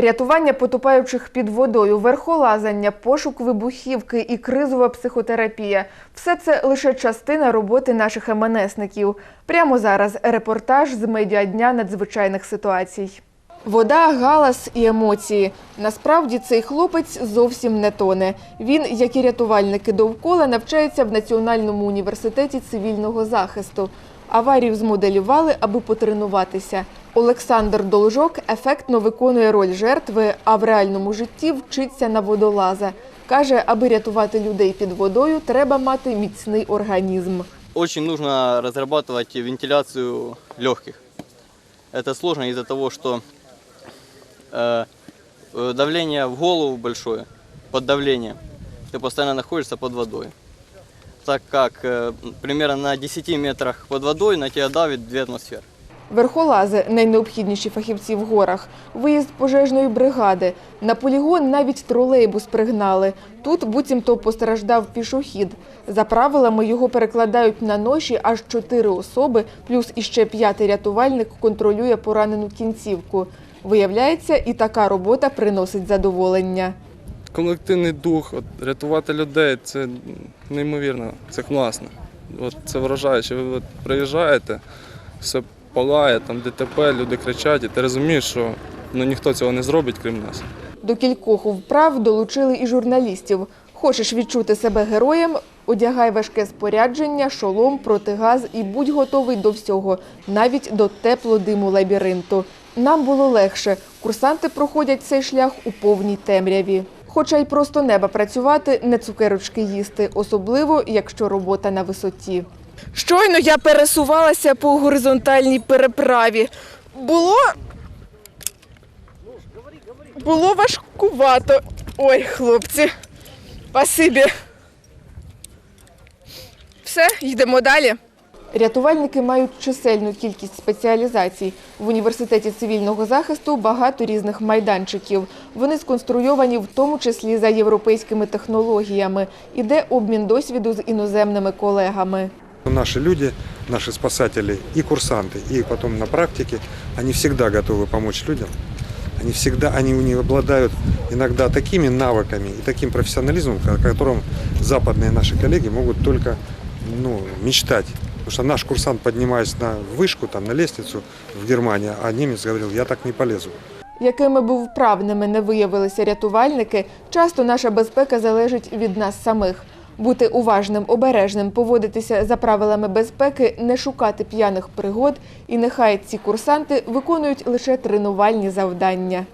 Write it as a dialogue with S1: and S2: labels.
S1: Рятування потопаючих під водою, верхолазання, пошук вибухівки і кризова психотерапія все це лише частина роботи наших МНСників. Прямо зараз репортаж з медіадня надзвичайних ситуацій. Вода, галас і емоції. Насправді цей хлопець зовсім не тоне. Він, як і рятувальники довкола, навчається в Національному університеті цивільного захисту. Аварію змоделювали, аби потренуватися. Олександр Должок ефектно виконує роль жертви, а в реальному житті вчиться на водолаза. Каже, аби рятувати людей під водою, треба мати міцний організм.
S2: Очень нужно разрабатывать вентиляцию легких. Это сложно из-за того, что э, э, давление в голову большое, под давлением. Ты постоянно находишься под водой. Так как э, примерно на 10 метрах под водой на тебя давит 2 атмосферы.
S1: Верхолази найнеобхідніші фахівці в горах. Виїзд пожежної бригади. На полігон навіть тролейбус пригнали. Тут буцімто постраждав пішохід. За правилами його перекладають на ноші аж чотири особи, плюс іще п'ятий рятувальник контролює поранену кінцівку. Виявляється, і така робота приносить задоволення.
S3: колективний дух, от, рятувати людей це неймовірно, це класно. От, це вражаюче. Ви от, приїжджаєте, все палає, там ДТП, люди кричать, і ти розумієш, що ну, ніхто цього не зробить, крім нас.
S1: До кількох вправ долучили і журналістів. Хочеш відчути себе героєм? Одягай важке спорядження, шолом, протигаз і будь готовий до всього, навіть до теплодиму лабіринту. Нам було легше. Курсанти проходять цей шлях у повній темряві. Хоча й просто неба працювати, не цукерочки їсти, особливо якщо робота на висоті. Щойно я пересувалася по горизонтальній переправі. Було було важкувато. Ой, хлопці. Спасибі. Все, йдемо далі. Рятувальники мають чисельну кількість спеціалізацій. В університеті цивільного захисту багато різних майданчиків. Вони сконструйовані в тому числі за європейськими технологіями. Іде обмін досвіду з іноземними колегами.
S4: Наши люди, наши спасатели и курсанты, и потом на практике, они всегда готовы помочь людям. Они всегда, они у них обладают иногда такими навыками и таким профессионализмом, о котором западные наши коллеги могут только ну, мечтать. Потому что наш курсант, поднимаясь на вышку, там, на лестницу в Германии, а немец говорил, я так не полезу.
S1: Якими б вправними не виявилися рятувальники, часто наша безпека залежить від нас самих. Бути уважним, обережним, поводитися за правилами безпеки, не шукати п'яних пригод, і нехай ці курсанти виконують лише тренувальні завдання.